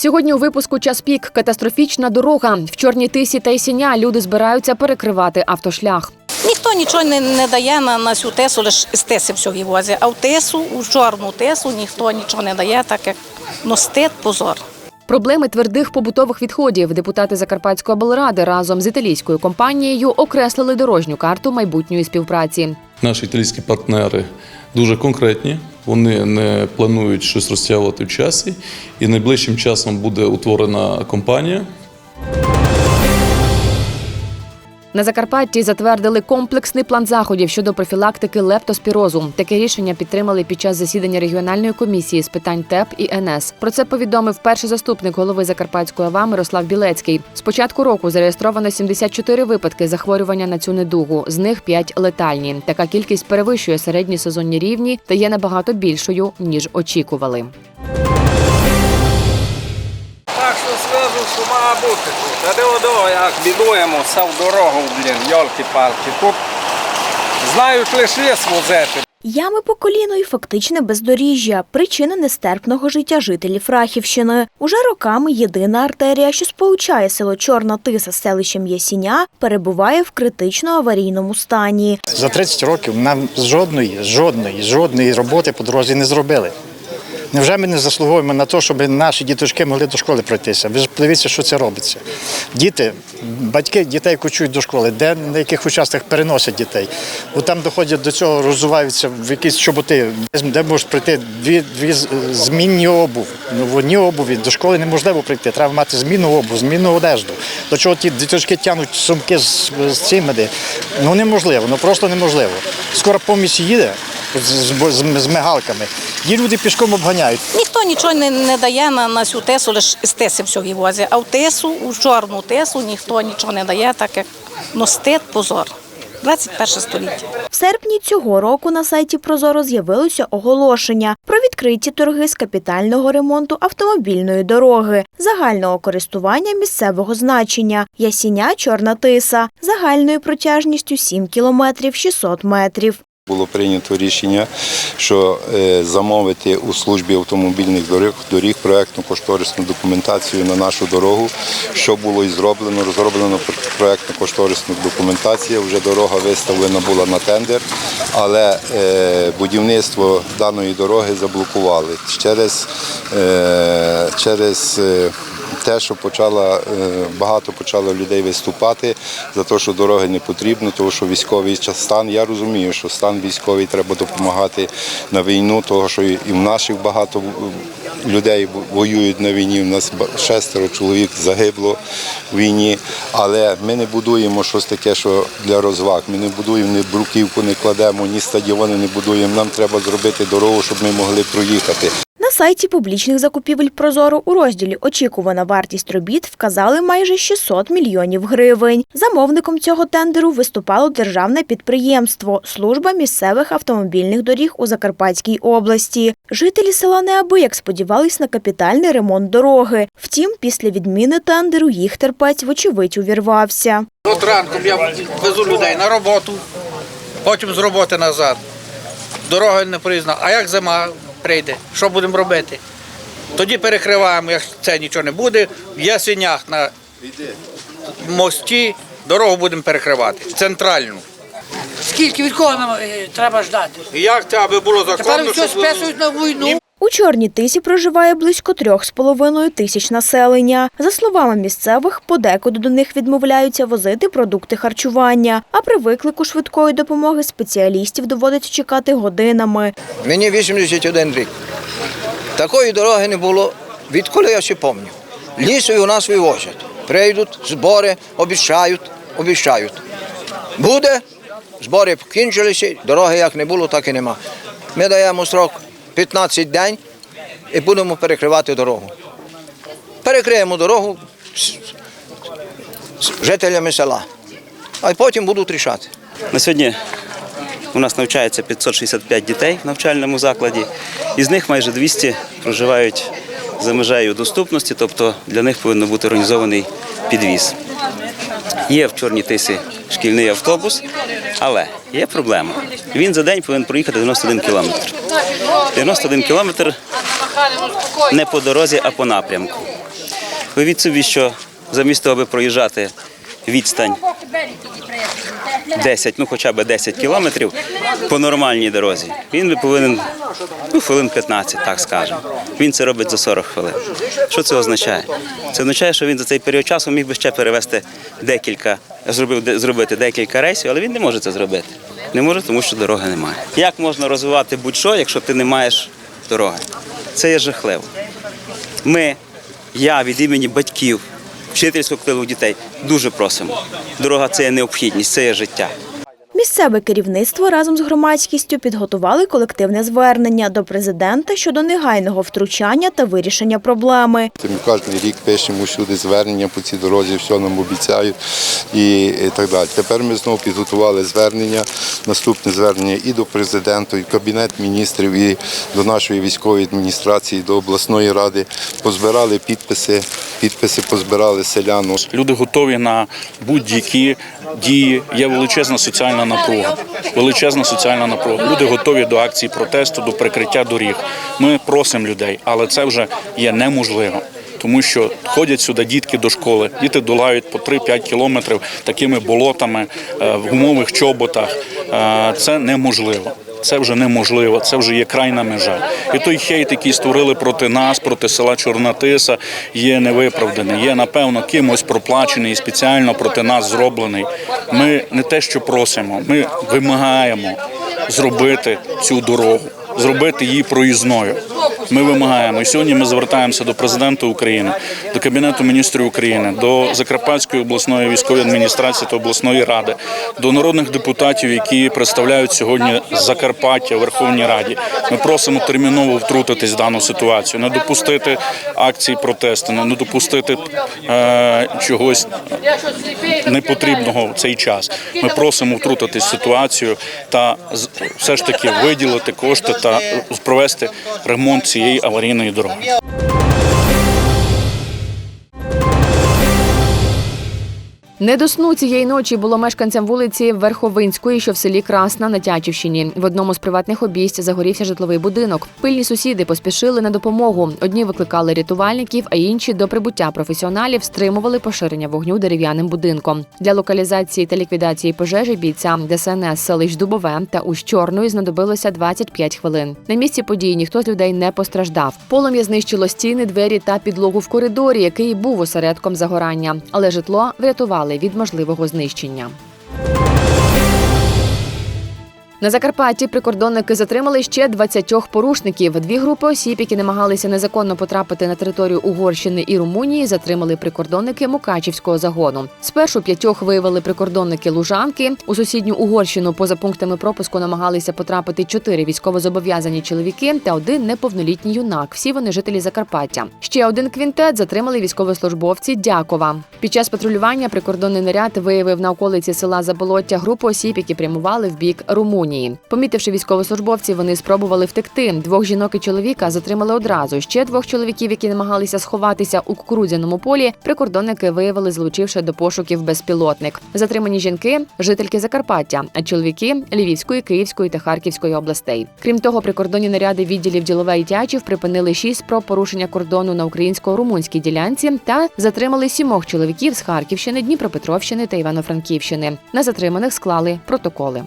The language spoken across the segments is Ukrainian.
Сьогодні у випуску час пік катастрофічна дорога. В чорній тисі та Ісіня люди збираються перекривати автошлях. Ніхто нічого не, не дає на, на цю тесу, лише з теси все возить. А в тесу, у чорну тесу ніхто нічого не дає, так як ну, стид, позор. Проблеми твердих побутових відходів депутати Закарпатської облради разом з італійською компанією окреслили дорожню карту майбутньої співпраці. Наші італійські партнери дуже конкретні. Вони не планують щось розтягувати в часі, і найближчим часом буде утворена компанія, На Закарпатті затвердили комплексний план заходів щодо профілактики лептоспірозу. Таке рішення підтримали під час засідання регіональної комісії з питань ТЕП і НС. Про це повідомив перший заступник голови Закарпатської ОВА Мирослав Білецький. З початку року зареєстровано 74 випадки захворювання на цю недугу, з них 5 летальні. Така кількість перевищує середні сезонні рівні та є набагато більшою ніж очікували. Що має бути тут. А де одо, як бідуємо, все в дорогу, блін, йолки-палки. Тут знають лише ліс возити. Ями по коліно і фактичне бездоріжжя – причина нестерпного життя жителів Рахівщини. Уже роками єдина артерія, що сполучає село Чорна Тиса з селищем Ясіня, перебуває в критично аварійному стані. За 30 років нам жодної, жодної, жодної роботи по дорозі не зробили. Невже ми не заслуговуємо на те, щоб наші діточки могли до школи пройтися? Ви ж подивіться, що це робиться. Діти, батьки дітей кочують до школи, де на яких участках переносять дітей. Бо там доходять до цього, роззуваються в якісь чоботи, де можуть прийти дві, дві змінні обув. Ну, в одній обуві до школи неможливо прийти. Треба мати змінну обув, змінну одежду. До чого ті діточки тягнуть сумки з, з цими? Ну неможливо, ну просто неможливо. Скоро помість їде з, з, з, з мигалками. Її люди пішком обганяють. Ніхто нічого не, не дає на, на цю тесу, лише з теси все возить. А в тесу, у чорну тесу ніхто нічого не дає, так як ну, стид, позор. 21 століття. В серпні цього року на сайті Прозоро з'явилося оголошення про відкриті торги з капітального ремонту автомобільної дороги загального користування місцевого значення Ясіня Чорна Тиса загальною протяжністю 7 кілометрів 600 метрів. Було прийнято рішення, що е, замовити у службі автомобільних доріг, доріг проєктну кошторисну документацію на нашу дорогу. Що було і зроблено? Розроблено проєктну кошторисну документацію. Вже дорога виставлена була на тендер, але е, будівництво даної дороги заблокували через, е, через те, що почала е, багато почало людей виступати за те, що дороги не потрібно, тому що військовий стан. Я розумію, що стан військовий треба допомагати на війну, того що і в наших багато людей воюють на війні. У нас шестеро чоловік загибло в війні, але ми не будуємо щось таке, що для розваг. Ми не будуємо ні бруківку, не кладемо, ні стадіони не будуємо. Нам треба зробити дорогу, щоб ми могли проїхати. На сайті публічних закупівель Прозоро у розділі Очікувана вартість робіт вказали майже 600 мільйонів гривень. Замовником цього тендеру виступало державне підприємство Служба місцевих автомобільних доріг у Закарпатській області. Жителі села неабияк сподівались на капітальний ремонт дороги. Втім, після відміни тендеру їх терпець вочевидь увірвався. От ранком я везу людей на роботу, потім з роботи назад. Дорога не проїзна. А як зима прийде? Що будемо робити? Тоді перекриваємо, якщо це нічого не буде, в ясенях на мості дорогу будемо перекривати. Центральну. Скільки від кого нам е, треба ждати? І як це аби було Тепер законно, все щоб- списують на війну. У Чорній Тисі проживає близько трьох з половиною тисяч населення. За словами місцевих, подекуди до них відмовляються возити продукти харчування. А при виклику швидкої допомоги спеціалістів доводиться чекати годинами. Мені 81 рік. Такої дороги не було, відколи я ще пам'ятаю. Лісою у нас вивозять. Прийдуть, збори, обіцяють, обіцяють. Буде, збори покінчилися, дороги як не було, так і нема. Ми даємо срок 15 день і будемо перекривати дорогу. Перекриємо дорогу з, жителями села, а потім будуть рішати. На сьогодні у нас навчається 565 дітей в навчальному закладі. Із них майже 200 проживають за межею доступності, тобто для них повинен бути організований підвіз. Є в Чорній Тисі шкільний автобус, але є проблема. Він за день повинен проїхати 91 кілометр. 91 кілометр не по дорозі, а по напрямку. Уявіть собі, що замість того, аби проїжджати відстань 10, ну хоча б 10 кілометрів по нормальній дорозі, він повинен ну, хвилин 15, так скажемо. Він це робить за 40 хвилин. Що це означає? Це означає, що він за цей період часу міг би ще перевести декілька, зробив, де- зробити декілька рейсів, але він не може це зробити. Не може, тому що дороги немає. Як можна розвивати будь-що, якщо ти не маєш дороги? Це є жахливо. Ми, я від імені батьків, вчительського колективу дітей дуже просимо. Дорога це є необхідність, це є життя. Місцеве керівництво разом з громадськістю підготували колективне звернення до президента щодо негайного втручання та вирішення проблеми. Ми кожен рік пишемо сюди звернення по цій дорозі, все нам обіцяють і, і так далі. Тепер ми знову підготували звернення, наступне звернення і до президента, і Кабінет міністрів, і до нашої військової адміністрації, до обласної ради. Позбирали підписи, підписи позбирали селян. Люди готові на будь-які дії. Є величезна соціальна напруга. Величезна соціальна напруга. Люди готові до акції протесту, до прикриття доріг. Ми просимо людей, але це вже є неможливо. Тому що ходять сюди дітки до школи, діти долають по 3-5 кілометрів такими болотами е, в гумових чоботах. Е, Це неможливо. Це вже неможливо, це вже є крайна межа. І той хейт, який створили проти нас, проти села Чорнатиса, є невиправданий. Є, напевно, кимось проплачений і спеціально проти нас зроблений. Ми не те, що просимо, ми вимагаємо зробити цю дорогу, зробити її проїзною. Ми вимагаємо. І сьогодні ми звертаємося до президента України, до Кабінету міністрів України, до Закарпатської обласної військової адміністрації та обласної ради, до народних депутатів, які представляють сьогодні Закарпаття в Верховній Раді. Ми просимо терміново втрутитись в дану ситуацію, не допустити акцій протесту, не допустити е, чогось непотрібного в цей час. Ми просимо втрутитись в ситуацію та все ж таки виділити кошти та провести ремонт цієї аварійної дороги. Не до сну цієї ночі було мешканцям вулиці Верховинської, що в селі Красна на Тячівщині. В одному з приватних обійсть загорівся житловий будинок. Пильні сусіди поспішили на допомогу. Одні викликали рятувальників, а інші до прибуття професіоналів стримували поширення вогню дерев'яним будинком. Для локалізації та ліквідації пожежі бійцям ДСНС селищ Дубове та Усть Чорної знадобилося 25 хвилин. На місці події ніхто з людей не постраждав. Полум'я знищило стіни, двері та підлогу в коридорі, який був осередком загорання, але житло врятували від можливого знищення. На Закарпатті прикордонники затримали ще 20 порушників. Дві групи осіб, які намагалися незаконно потрапити на територію Угорщини і Румунії, затримали прикордонники Мукачівського загону. Спершу п'ятьох виявили прикордонники Лужанки. У сусідню Угорщину поза пунктами пропуску намагалися потрапити чотири військовозобов'язані чоловіки та один неповнолітній юнак. Всі вони жителі Закарпаття. Ще один квінтет затримали військовослужбовці Дякова. Під час патрулювання прикордонний наряд виявив на околиці села Заболоття групу осіб, які прямували в бік Румунії. Помітивши військовослужбовців, вони спробували втекти. Двох жінок і чоловіка затримали одразу. Ще двох чоловіків, які намагалися сховатися у кукурудзяному полі, прикордонники виявили, залучивши до пошуків безпілотник. Затримані жінки жительки Закарпаття, а чоловіки Львівської, Київської та Харківської областей. Крім того, прикордонні наряди відділів ділове і тячів припинили шість спроб порушення кордону на українсько-румунській ділянці та затримали сімох чоловіків з Харківщини, Дніпропетровщини та Івано-Франківщини. На затриманих склали протоколи.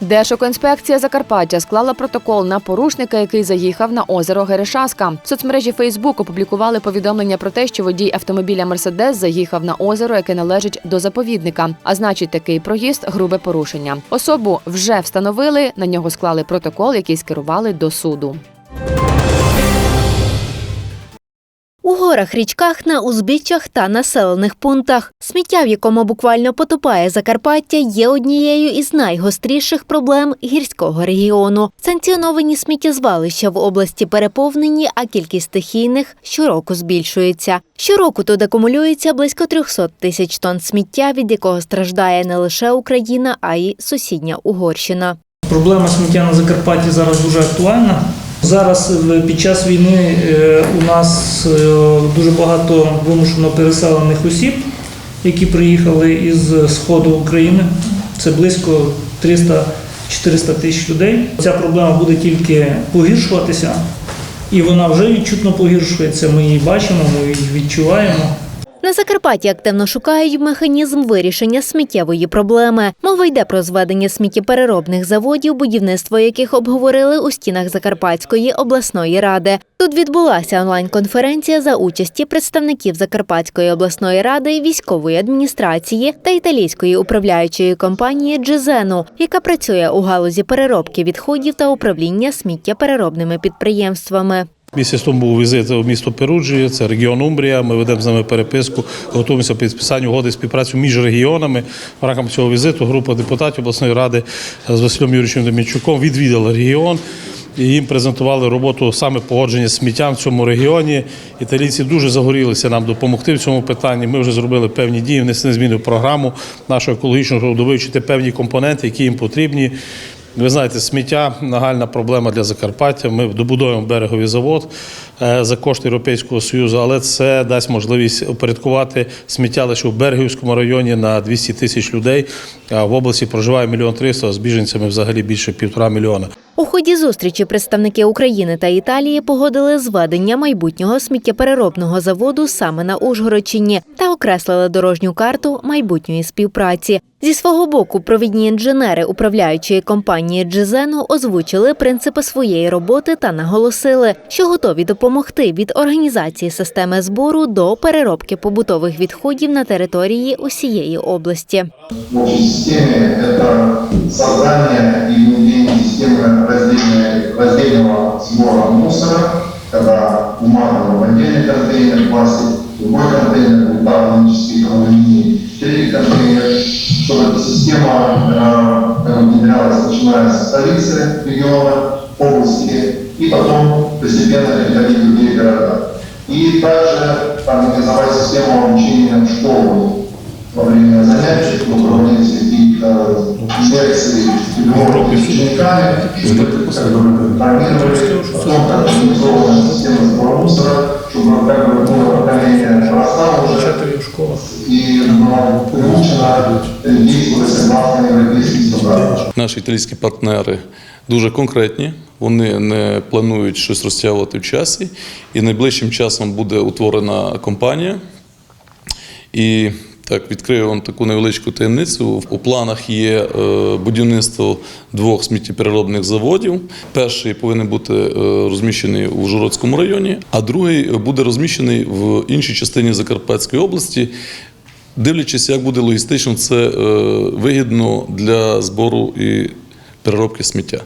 Держекоінспекція Закарпаття склала протокол на порушника, який заїхав на озеро Герешаска. В соцмережі Фейсбук опублікували повідомлення про те, що водій автомобіля Мерседес заїхав на озеро, яке належить до заповідника. А значить, такий проїзд грубе порушення. Особу вже встановили. На нього склали протокол, який скерували до суду. У горах, річках, на узбіччях та населених пунктах. Сміття, в якому буквально потопає Закарпаття, є однією із найгостріших проблем гірського регіону. Санкціоновані сміттєзвалища в області переповнені, а кількість стихійних щороку збільшується. Щороку тут акумулюється близько 300 тисяч тонн сміття, від якого страждає не лише Україна, а й сусідня Угорщина. Проблема сміття на Закарпатті зараз дуже актуальна. Зараз е, під час війни е, у нас е, дуже багато вимушено переселених осіб, які приїхали із сходу України. Це близько 300-400 тисяч людей. Ця проблема буде тільки погіршуватися. і вона вже відчутно погіршується. Ми її бачимо, ми її відчуваємо. На Закарпатті активно шукають механізм вирішення сміттєвої проблеми. Мова йде про зведення сміттєпереробних заводів, будівництво яких обговорили у стінах Закарпатської обласної ради. Тут відбулася онлайн-конференція за участі представників Закарпатської обласної ради, військової адміністрації та італійської управляючої компанії Джезену, яка працює у галузі переробки відходів та управління сміттєпереробними підприємствами. Місяць тому був візит у місто Перуджі, це регіон Умбрія. Ми ведемо з ними переписку, готуємося до підписанню угоди співпрацю між регіонами. В рамках цього візиту група депутатів обласної ради з Василем Юрійовичем Демінчуком відвідала регіон. І їм презентували роботу саме погодження з сміттям в цьому регіоні. Італійці дуже загорілися нам допомогти в цьому питанні. Ми вже зробили певні дії, внесли зміни в програму нашого екологічного роду, вивчити певні компоненти, які їм потрібні. Ви знаєте, сміття нагальна проблема для Закарпаття. Ми добудуємо береговий завод за кошти Європейського Союзу, але це дасть можливість упорядкувати сміття лише в Берегівському районі на 200 тисяч людей. А в області проживає мільйон триста, з біженцями взагалі більше півтора мільйона. У ході зустрічі представники України та Італії погодили зведення майбутнього сміттєпереробного заводу саме на Ужгородщині та окреслили дорожню карту майбутньої співпраці. Зі свого боку, провідні інженери управляючої компанії Джезену озвучили принципи своєї роботи та наголосили, що готові допомогти від організації системи збору до переробки побутових відходів на території усієї області. в общей системе это создание и внедрение системы раздельной- раздельного сбора мусора, когда бумага в отдельный контейнер, пластик в другой контейнер, металлические алюминий, в третий контейнер, чтобы эта система э, внедрялась, начиная с столицы региона, как бы новое поколение росла уже и было приучено действовать согласно европейским стандартам. Наші італійські партнери дуже конкретні. Вони не планують щось розтягувати в часі, і найближчим часом буде утворена компанія. І так відкрию вам таку невеличку таємницю. У планах є е, будівництво двох сміттєпереробних заводів. Перший повинен бути е, розміщений у Ужгородському районі, а другий буде розміщений в іншій частині Закарпатської області. Дивлячись, як буде логістично це е, вигідно для збору і переробки сміття.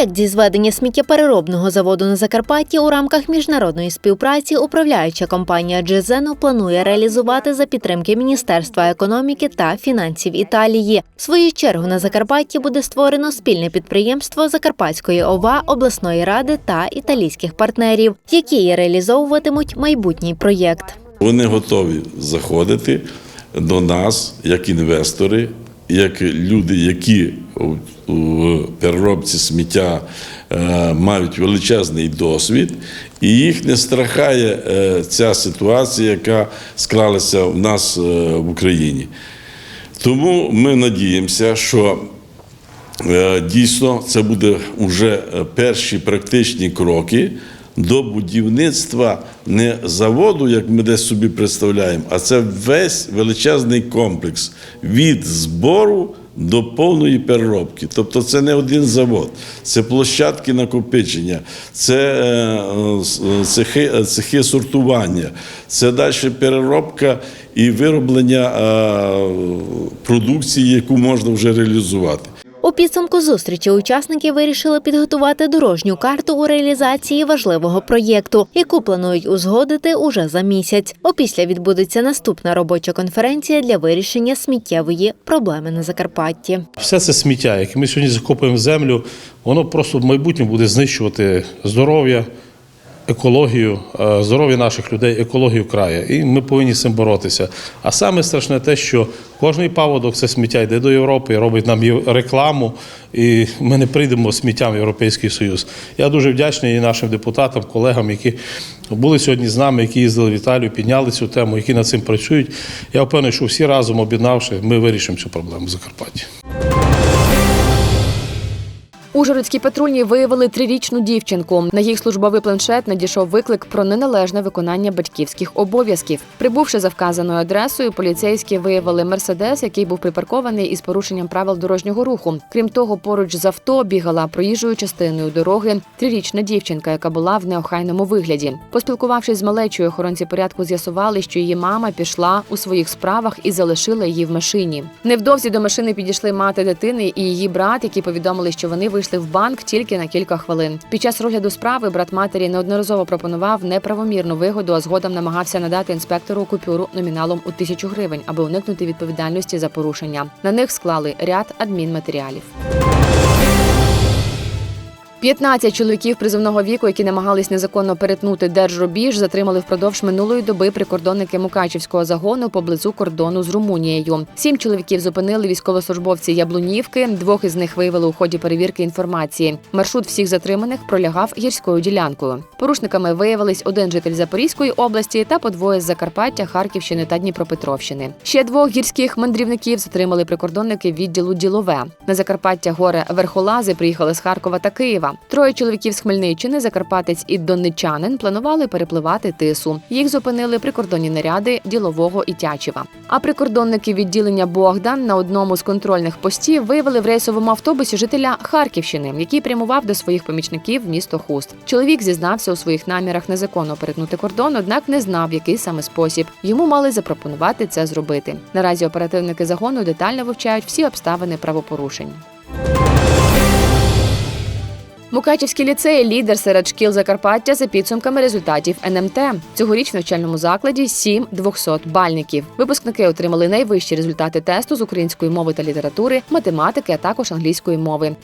Проєкт зі зведення сміттєпереробного заводу на Закарпатті у рамках міжнародної співпраці управляюча компанія Джезену планує реалізувати за підтримки Міністерства економіки та фінансів Італії. В свою чергу на Закарпатті буде створено спільне підприємство Закарпатської ОВА, обласної ради та італійських партнерів, які реалізовуватимуть майбутній проєкт. Вони готові заходити до нас як інвестори, як люди, які у переробці сміття е, мають величезний досвід, і їх не страхає е, ця ситуація, яка склалася в нас е, в Україні. Тому ми надіємося, що Дійсно, це буде вже перші практичні кроки до будівництва не заводу, як ми десь собі представляємо, а це весь величезний комплекс від збору до повної переробки. Тобто це не один завод, це площадки накопичення, це е, цехи, цехи сортування, це далі переробка і вироблення е, продукції, яку можна вже реалізувати. У підсумку зустрічі учасники вирішили підготувати дорожню карту у реалізації важливого проєкту, яку планують узгодити уже за місяць. Опісля відбудеться наступна робоча конференція для вирішення сміттєвої проблеми на Закарпатті. Все це сміття, яке ми сьогодні закопуємо землю, воно просто в майбутньому буде знищувати здоров'я, екологію, е, здоров'я наших людей, екологію краю. І ми повинні з цим боротися. А саме страшне те, що кожний паводок це сміття йде до Європи, робить нам рекламу, і ми не прийдемо сміттям в Європейський Союз. Я дуже вдячний і нашим депутатам, колегам, які були сьогодні з нами, які їздили в Італію, підняли цю тему, які над цим працюють. Я впевнений, що всі разом об'єднавши, ми вирішимо цю проблему в Закарпатті. Ужгородські патрульні виявили трирічну дівчинку. На їх службовий планшет надійшов виклик про неналежне виконання батьківських обов'язків. Прибувши за вказаною адресою, поліцейські виявили мерседес, який був припаркований із порушенням правил дорожнього руху. Крім того, поруч з авто бігала проїжджою частиною дороги трирічна дівчинка, яка була в неохайному вигляді. Поспілкувавшись з малечою, охоронці порядку з'ясували, що її мама пішла у своїх справах і залишила її в машині. Невдовзі до машини підійшли мати дитини і її брат, які повідомили, що вони вийшли в банк тільки на кілька хвилин. Під час розгляду справи брат матері неодноразово пропонував неправомірну вигоду, а згодом намагався надати інспектору купюру номіналом у тисячу гривень, аби уникнути відповідальності за порушення. На них склали ряд адмінматеріалів. 15 чоловіків призовного віку, які намагались незаконно перетнути держрубіж, затримали впродовж минулої доби прикордонники Мукачівського загону поблизу кордону з Румунією. Сім чоловіків зупинили військовослужбовці Яблунівки. Двох із них виявили у ході перевірки інформації. Маршрут всіх затриманих пролягав гірською ділянкою. Порушниками виявились один житель Запорізької області та по двоє з Закарпаття, Харківщини та Дніпропетровщини. Ще двох гірських мандрівників затримали прикордонники відділу Ділове. На Закарпаття горе верхолази приїхали з Харкова та Києва. Троє чоловіків з Хмельниччини, Закарпатець і Донничанин планували перепливати тису. Їх зупинили прикордонні наряди ділового і Тячева. А прикордонники відділення Богдан на одному з контрольних постів виявили в рейсовому автобусі жителя Харківщини, який прямував до своїх помічників в місто Хуст. Чоловік зізнався у своїх намірах незаконно перетнути кордон, однак не знав, який саме спосіб. Йому мали запропонувати це зробити. Наразі оперативники загону детально вивчають всі обставини правопорушень. Мукачівський ліцей лідер серед шкіл Закарпаття за підсумками результатів НМТ. Цьогоріч в навчальному закладі 7 200 бальників. Випускники отримали найвищі результати тесту з української мови та літератури, математики, а також англійської мови.